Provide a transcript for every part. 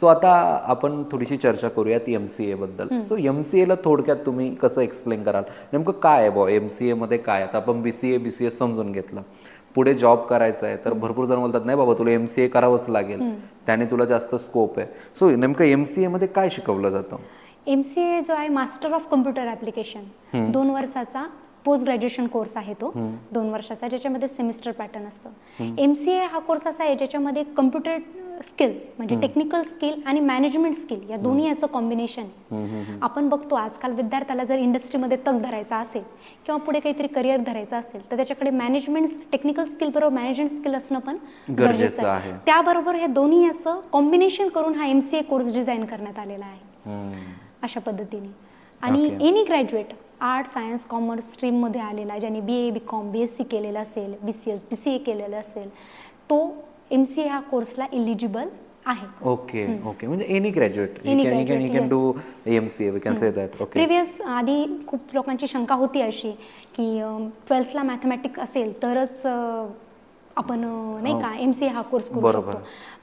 So आता आपण थोडीशी चर्चा करूयात एम सी ए बद्दल. सो एम सी एला थोडक्यात तुम्ही कसं एक्सप्लेन कराल? नेमकं काय आहे बॉ एम सी मध्ये काय? आता आपण B C A B C S समजून घेतलं. पुढे जॉब करायचा आहे तर भरपूर जण बोलतात नाही बाबा तुला एम सी ए करावंच लागेल. त्याने तुला जास्त स्कोप आहे. सो नेमकं एम सी मध्ये काय शिकवलं जातं? एम सी ए जो आहे मास्टर ऑफ कम्प्युटर ॲप्लिकेशन दोन वर्षाचा. पोस्ट ग्रॅज्युएशन कोर्स आहे तो दोन वर्षाचा ज्याच्यामध्ये सेमिस्टर पॅटर्न असतं. एम सी ए हा कोर्स असा आहे ज्याच्यामध्ये कम्प्युटर स्किल म्हणजे टेक्निकल स्किल आणि मॅनेजमेंट स्किल या दोन्ही याचं कॉम्बिनेशन आहे. आपण बघतो आजकाल विद्यार्थ्याला जर इंडस्ट्रीमध्ये तग धरायचा असेल किंवा पुढे काहीतरी करिअर धरायचं असेल तर त्याच्याकडे मॅनेजमेंट टेक्निकल स्किल बरोबर मॅनेजमेंट स्किल असणं पण गरजेचं आहे. त्याबरोबर हे दोन्ही याचं कॉम्बिनेशन करून हा M C A course design करण्यात आलेला आहे. अशा पद्धतीने. आणि. Any graduate art science commerce स्ट्रीममध्ये आलेला ज्यांनी B A B com B S C केलेलं असेल B C S B C A केलेलं असेल तो एम सी ए ह्या कोर्सला इलिजिबल आहे. ओके ओके म्हणजे any graduate can. Do M C A we can say that okay previous आधी खूप लोकांची शंका होती अशी की ट्वेल्थला मॅथमॅटिक असेल तरच आपण नाही का एम सी ए हा कोर्स करू. शकतो.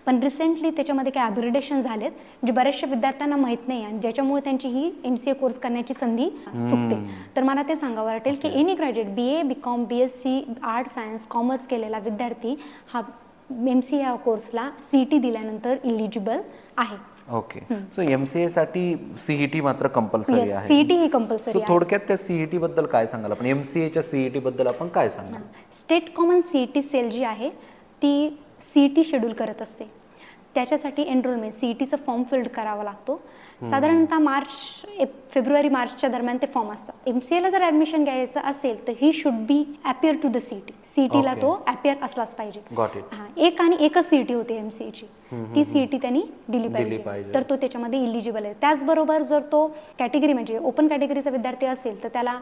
पण रिसेंटली त्याच्यामध्ये काही अपग्रेडेशन झालेत जे बऱ्याचशा विद्यार्थ्यांना माहीत नाही आणि ज्याच्यामुळे त्यांची ही एम सी ए कोर्स करण्याची संधी चुकते. तर मला ते सांगावं वाटेल की any graduate B A B com B S C art science commerce केलेला विद्यार्थी हा एम सी ह्या कोर्सला सी टी दिल्यानंतर इलिजिबल आहे. Okay so M C A साठी सीईटी मात्र कंपल्सरी आहे. सीईटी ही सो कंपल्सरी आहे. थोडक्यात त्या सीईटी बद्दल काय सांगाल आपण? एम सी एच्या सीईटी बद्दल आपण काय सांगाल? State common C E T cell जी आहे ती सी ई टी शेड्यूल करत असते. त्याच्यासाठी एनरोलमेंट सी टीचा फॉर्म फिल्ड करावा लागतो. साधारणतः मार्च फेब्रुवारी मार्चच्या दरम्यान ते फॉर्म असतात. एम सी एला जर ॲडमिशन घ्यायचं असेल तर he should be appear to the C T C टीला Okay. तो ॲपियर असलाच पाहिजे. हा एक आणि एकच सीईटी होती एम ची. ती सीईटी त्यांनी दिली पाहिजे. तर तो त्याच्यामध्ये इलिजिबल आहे. त्याचबरोबर जर तो कॅटेगरी म्हणजे ओपन कॅटेगरीचा विद्यार्थी असेल तर त्याला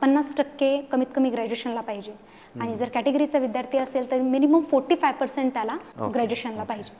पन्नास टक्के कमीत कमी ग्रॅज्युएशनला पाहिजे. आणि जर कॅटेगरीचा विद्यार्थी असेल तर मिनिमम फोर्टी फाय पर्सेंट त्याला. ग्रॅज्युएशनला पाहिजे.